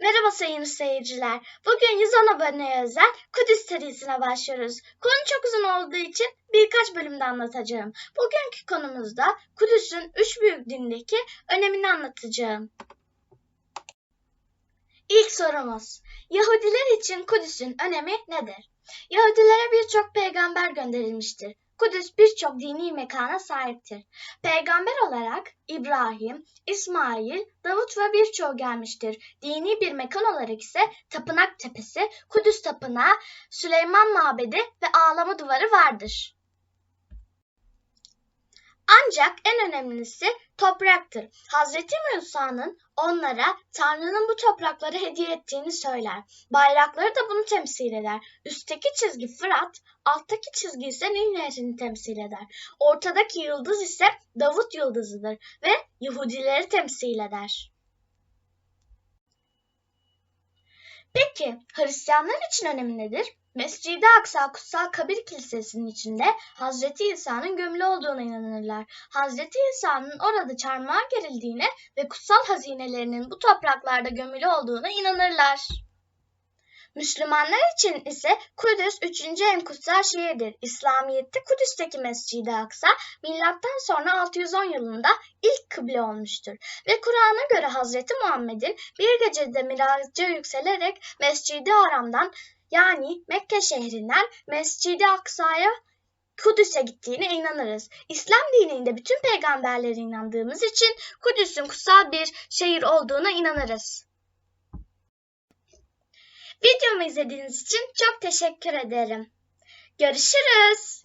Merhaba sayın seyirciler. Bugün 110 aboneye özel Kudüs serisine başlıyoruz. Konu çok uzun olduğu için birkaç bölümde anlatacağım. Bugünkü konumuzda Kudüs'ün üç büyük dindeki önemini anlatacağım. İlk sorumuz. Yahudiler için Kudüs'ün önemi nedir? Yahudilere birçok peygamber gönderilmiştir. Kudüs birçok dini mekana sahiptir. Peygamber olarak İbrahim, İsmail, Davut ve birçoğu gelmiştir. Dini bir mekan olarak ise Tapınak Tepesi, Kudüs Tapınağı, Süleyman Mabedi ve Ağlama Duvarı vardır. Ancak en önemlisi topraktır. Hazreti Musa'nın onlara Tanrı'nın bu toprakları hediye ettiğini söyler. Bayrakları da bunu temsil eder. Üstteki çizgi Fırat, alttaki çizgi ise Nil Nehri'ni temsil eder. Ortadaki yıldız ise Davut yıldızıdır ve Yahudileri temsil eder. Peki Hristiyanlar için önemi nedir? Mescid-i Aksa Kutsal Kabir Kilisesi'nin içinde Hazreti İsa'nın gömülü olduğuna inanırlar. Hazreti İsa'nın orada çarmıha gerildiğine ve kutsal hazinelerinin bu topraklarda gömülü olduğuna inanırlar. Müslümanlar için ise Kudüs üçüncü en kutsal şehirdir. İslamiyet'te Kudüs'teki Mescid-i Aksa milattan sonra 610 yılında ilk kıble olmuştur. Ve Kur'an'a göre Hazreti Muhammed'in bir gecede miraca yükselerek Mescid-i Haram'dan yani Mekke şehrinden Mescid-i Aksa'ya Kudüs'e gittiğine inanırız. İslam dininde bütün peygamberlere inandığımız için Kudüs'ün kutsal bir şehir olduğuna inanırız. Videomu izlediğiniz için çok teşekkür ederim. Görüşürüz.